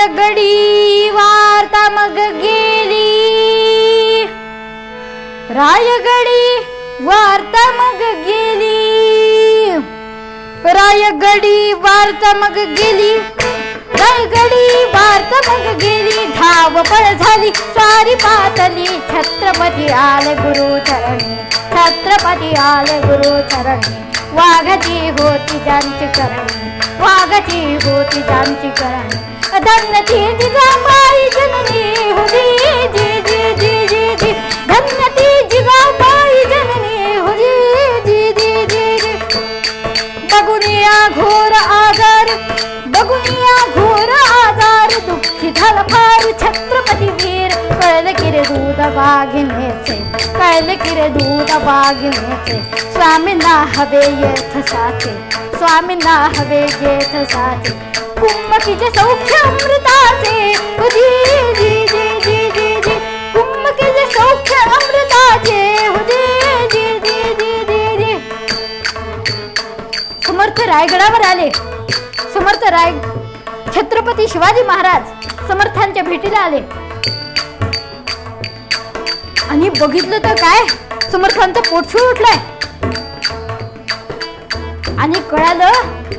रायगडी वार्ता मग गेली. रायगडी वार्ता मग गेली. रायगडी वार्ता मग गेली. रायगडी वार्ता मग गेली. धावपळ झाली. सारी पातली. छत्रपती आले गुरु चरणी छत्रपती आले गुरु चरणी वाघची होती त्यांची करणी. वाघची होती त्यांची करणी. धन्य ती जिजाबाई जननी हुदी जी जी जी जी जी. धन्य ती जिजाबाई जननी हुदी जी जी जी जी. बगुनिया घोर आजार बगुनिया घोर आजार. दुःखी झाला फार छत्रपती वीर. कळलं की रे दूध वाघिनेचे कळलं की रे दूध वाघिनेचे स्वामींना हवे येथ साचे स्वामींना हवे येथ साचे कुंभकीचे सौख्य अमृताचे ओ जी जी जी जी जी कुंभकीचे सौख्य अमृताचे ओ जी जी जी जी जी समर्थ रायगडावर आले समर्थ राय छत्रपती शिवाजी महाराज समर्थांच्या भेटीला आले आणि बघितलं तर काय? समर्थांचं पोटशूळ उठलाय आणि कळालं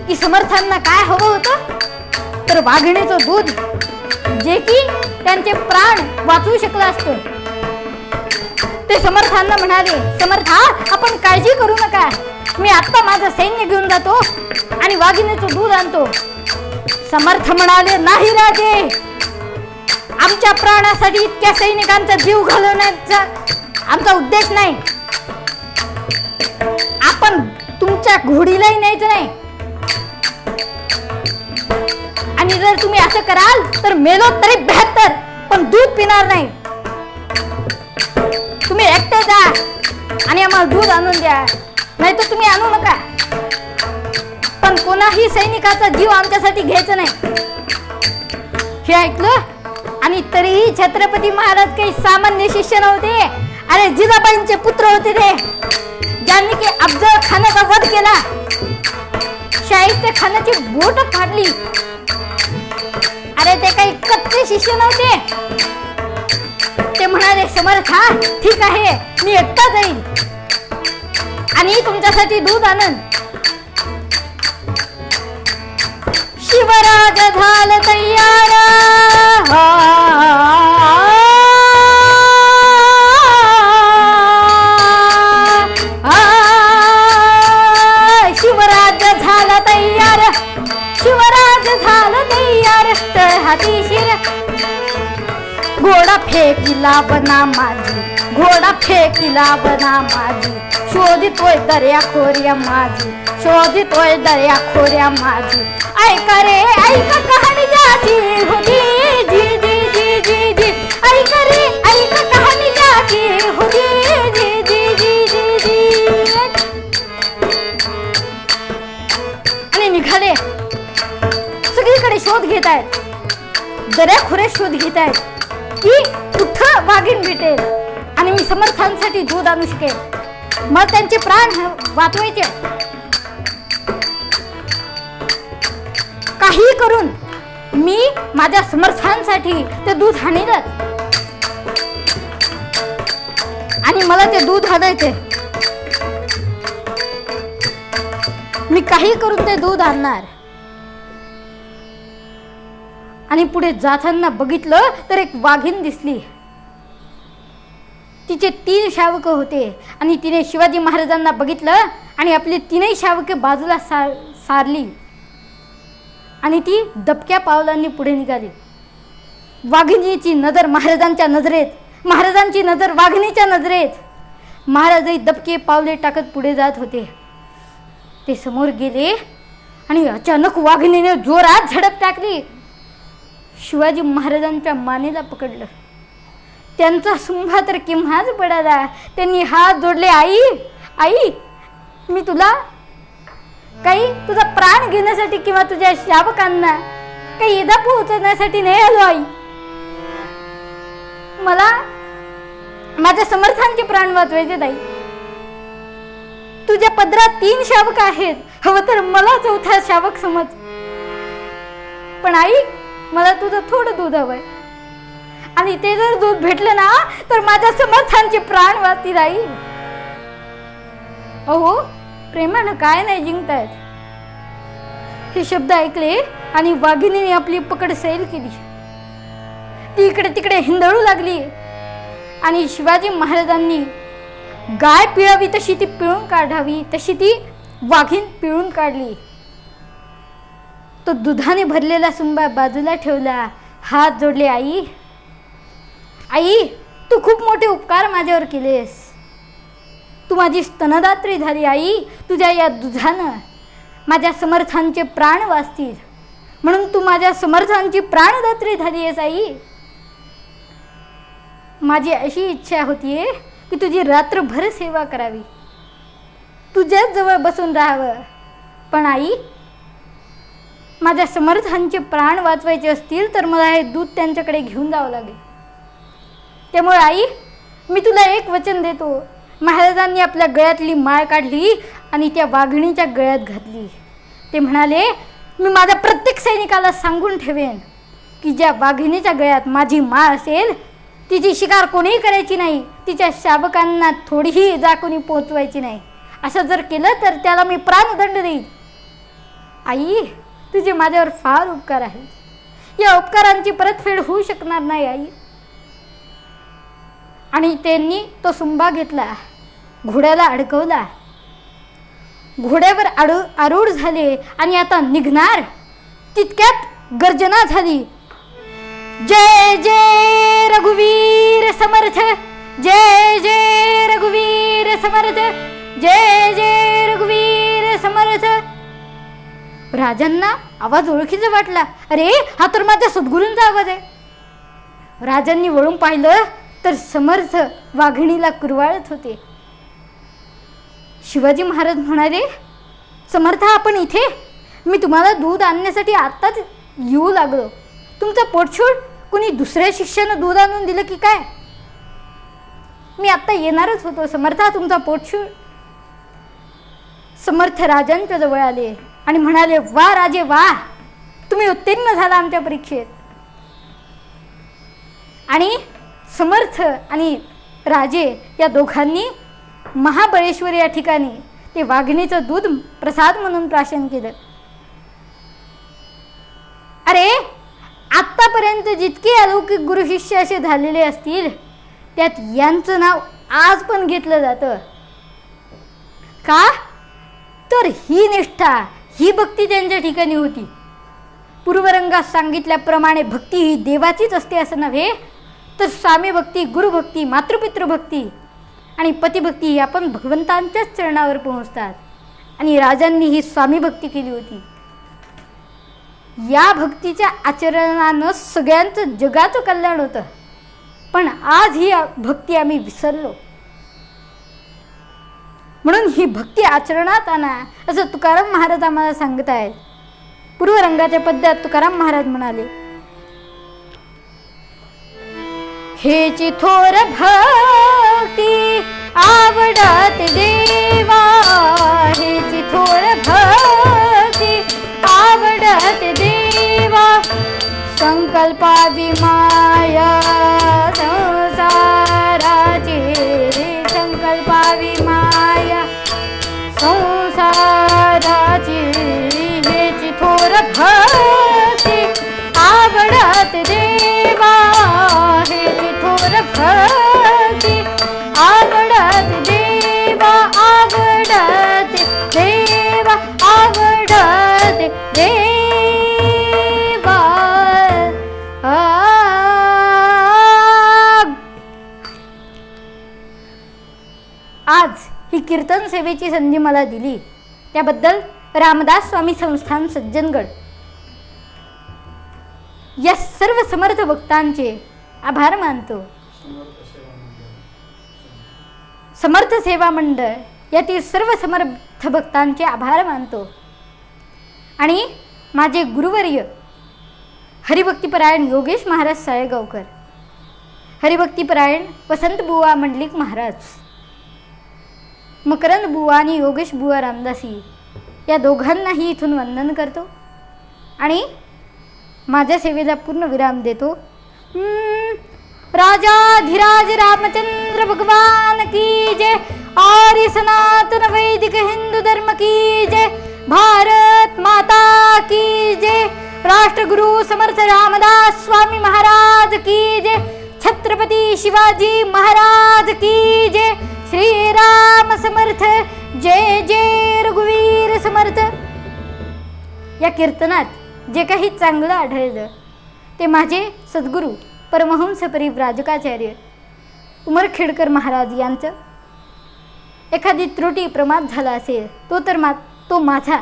की समर्थांना काय हवं होतं? तर वाघिणीचं दूध जे की त्यांचे प्राण वाचवू शकलं असतं. ते समर्थांना म्हणाले समर्था आपण काळजी करू नका. मी आत्ता माझं सैन्य घेऊन जातो आणि वाघिणीचं दूध आणतो. समर्थ म्हणाले नाही राजे. आमच्या प्राणासाठी इतक्या सैनिकांचा जीव घालवण्याचा आमचा उद्देश नाही. आपण तुमच्या घोडीलाही न्यायचं नाही. आणि जर तुम्ही असं कराल तर मेलो तरी बेहत्तर पण दूध पिणार नाही. तुम्ही एकटे जा आणि आम्हाला दूध आणून द्या. नाही तर तुम्ही आणू नका. पण कोणाही सैनिकाचा जीव आमच्यासाठी घ्यायचा नाही. हे ऐकलं? आणि तरीही छत्रपती महाराज काही सामान्य शिष्य नव्हते. अरे जिजाबाईंचे पुत्र होते ते. ज्यांनी की अफजल खानाचा वध केला. शाहिस्ते खानाची बोट फाडली अरे ते काही कच्चे शिष्य नव्हते. ते म्हणाले समर्था ठीक आहे मी एकटा जाईल आणि तुमच्यासाठी दूध आनंद शिवराज झाल तयार. बना माझी. घोडा फेकिला बना माझी. शोधितोय दर्या खोऱ्या माझी. शोधितोय दर्या खोऱ्या माझी. ऐका रे ऐका कहाणी जाची होती. जी जी जी जी जी. ऐका रे ऐका कहाणी होती. जी जी जी जी जी. आणि निघाले. सगळीकडे शोध घेत आहेत. दर्या खोऱ्या शोध घेत आहेत. की वाघीण भेटेल आणि मी समर्थांसाठी दूध आणू शकेल मग त्यांचे प्राण वाचवायचे. काही करून मी माझ्या समर्थांसाठी ते दूध हाणीलच. आणि मला ते दूध आणायचे मी काही करून ते दूध आणणार. आणि पुढे जाताना बघितलं तर एक वाघीण दिसली. तिचे तीन शावक होते. आणि तिने शिवाजी महाराजांना बघितलं आणि आपली तीनही शावके बाजूला सार सारली. आणि ती दबक्या पावलांनी पुढे निघाली. वाघिणीची नजर महाराजांच्या नजरेत महाराजांची नजर वाघिणीच्या नजरेत. महाराजही दबके पावले टाकत पुढे जात होते. ते समोर गेले आणि अचानक वाघिणीने जोरात झडप टाकली. शिवाजी महाराजांच्या मानेला पकडलं. त्यांचा सुंभा तर किंहाच पडाला. त्यांनी हात जोडले आई आई मी तुला काही तुझा प्राण घेण्यासाठी किंवा तुझ्या शावकांना काही इदा पोहोचवण्यासाठी नाही आलो आई. मला माझ्या समर्थांचे प्राण वाचवायचे ताई तुझ्या पदरात तीन शावक आहेत. हवं तर मला चौथा शावक समज. पण आई मला तुझं थोडं दूध हवंय. आणि ते जर दूध भेटलं ना तर माझ्या समर्थांचे प्राण वाती राहील अहो प्रेमानं काय नाही जिंकतायत. हे शब्द ऐकले आणि वाघिणीने आपली पकड सैल केली. ती इकडे तिकडे हिंदळू लागली. आणि शिवाजी महाराजांनी गाय पिळावी तशी ती पिळून काढावी तशी ती वाघीण पिळून काढली. तो दुधाने भरलेला सुंबा बाजूला ठेवला. हात जोडले आई आई तू खूप मोठे उपकार माझ्यावर केलेस. तू माझी स्तनदात्री झाली आई. तुझ्या या दुधानं माझ्या समर्थांचे प्राण वाचतील. म्हणून तू माझ्या समर्थांची प्राणदात्री झाली आहेस आई. माझी अशी इच्छा होतीये की तुझी रात्रभर सेवा करावी. तुझ्याच जवळ बसून राहावं. पण आई माझ्या समर्थांचे प्राण वाचवायचे असतील तर मला हे दूध त्यांच्याकडे घेऊन जावं लागेल. त्यामुळे आई मी तुला एक वचन देतो. महाराजांनी आपल्या गळ्यातली माळ काढली आणि त्या वाघिणीच्या गळ्यात घातली. ते म्हणाले मी माझ्या प्रत्येक सैनिकाला सांगून ठेवेन की ज्या वाघिणीच्या गळ्यात माझी माळ असेल तिची शिकार कोणीही करायची नाही. तिच्या शाबकांना थोडीही जा कोणी पोचवायची नाही. असं जर केलं तर त्याला मी प्राणदंड देईन. आई तुझे माझ्यावर फार उपकार आहेत. या उपकारांची परतफेड होऊ शकणार नाही आई. आणि त्यांनी तो सुंबा घेतला. घोड्याला अडकवला. घोड्यावर आडू आरूढ झाले आणि आता निघणार. तितक्यात गर्जना झाली. जय जय रघुवीर समर्थ. जय जय रघुवीर समर्थ. जय जय रघुवीर समर्थ. राजांना आवाज ओळखीचा वाटला. अरे हा तर माझ्या सद्गुरूंचा आवाज आहे. राजांनी वळून पाहिलं. तर समर्थ वाघिणीला कुरवाळत होते. शिवाजी महाराज म्हणाले समर्थ आपण इथे? मी तुम्हाला दूध आणण्यासाठी आत्ताच येऊ लागलो. तुमचं पोटछोड कुणी दुसऱ्या शिष्यानं दूध आणून दिलं की काय? मी आत्ता येणारच होतो समर्थ हा तुमचा पोटछोड समर्थ राजांच्या जवळ आले आणि म्हणाले वा राजे वा! तुम्ही उत्तीर्ण झाला आमच्या परीक्षेत. आणि समर्थ आणि राजे या दोघांनी महाबळेश्वर या ठिकाणी ते वाघिणीचं दूध प्रसाद म्हणून प्राशन केलं. अरे आत्तापर्यंत जितके अलौकिक गुरु शिष्य असे झालेले असतील त्यात यांचं नाव आज पण घेतलं जातं. का? तर ही निष्ठा ही भक्ती त्यांच्या ठिकाणी होती. पूर्वरंगात सांगितल्याप्रमाणे भक्ती ही देवाचीच असते असं नव्हे तर स्वामी भक्ती गुरुभक्ती मातृपितृभक्ती आणि पतिभक्ती ही आपण भगवंतांच्याच चरणावर पोहोचतात. आणि राजांनी ही स्वामी भक्ती केली होती. या भक्तीच्या आचरणानं सगळ्यांचं जगाचं कल्याण होतं. पण आज ही भक्ती आम्ही विसरलो. म्हणून ही भक्ती आचरणात आणा असं तुकाराम महाराज आम्हाला सांगत आहेत पूर्वरंगाच्या पद्यात तुकाराम महाराज म्हणाले हेची थोर भक्ती आवडत देवा. हेची थोर भक्ती आवडत देवा. संकल्पा विमाया संसाराची संकल्पा विमाया संसाराची हेची थोर भक्ती सेवेची संधी मला दिली. त्याबद्दल रामदास स्वामी संस्थान सज्जनगड. या सर्व समर्थ भक्तांचे आभार मानतो. समर्थ सेवा मंडळ यातील सर्व समर्थ भक्तांचे आभार मानतो. आणि माझे गुरुवर्य हरिभक्तीपरायण योगेश महाराज साळेगावकर हरिभक्तीपरायण वसंतबुवा मंडलिक महाराज. मकरंद बुवा आणि योगेश बुवा रामदासी या दोघांनाही इथून वंदन करतो आणि माझ्या सेवेला पूर्ण विराम देतो. राजा राजाधिराज रामचंद्र भगवान की जय. आर्य सनातन वैदिक हिंदू धर्म की जय. भारत माता की जय. राष्ट्रगुरु समर्थ रामदास स्वामी महाराज की जय. छत्रपती शिवाजी महाराज की जय. श्रीराम समर्थ जय जय रघुवीर समर्थ. या कीर्तनात जे काही चांगलं आढळलं ते माझे सद्गुरू परमहंस परिव्राजकाचार्य उमरखेडकर महाराज यांचं. एखादी त्रुटी प्रमाद झाला असेल तो तर मा तो माझा.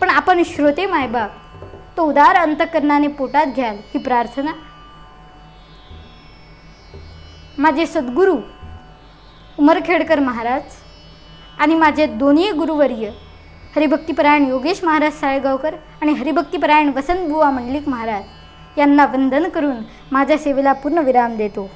पण आपण श्रोते मायबाप तो उदार अंतकरणाने पोटात घ्याल ही प्रार्थना. माझे सद्गुरू उमरखेडकर महाराज आणि माझे दोन्ही गुरुवर्य हरिभक्तीपरायण योगेश महाराज साळगावकर आणि हरिभक्तीपरायण वसंत बुवा मंडलिक महाराज यांना वंदन करून माझ्या सेवेला पूर्ण विराम देतो.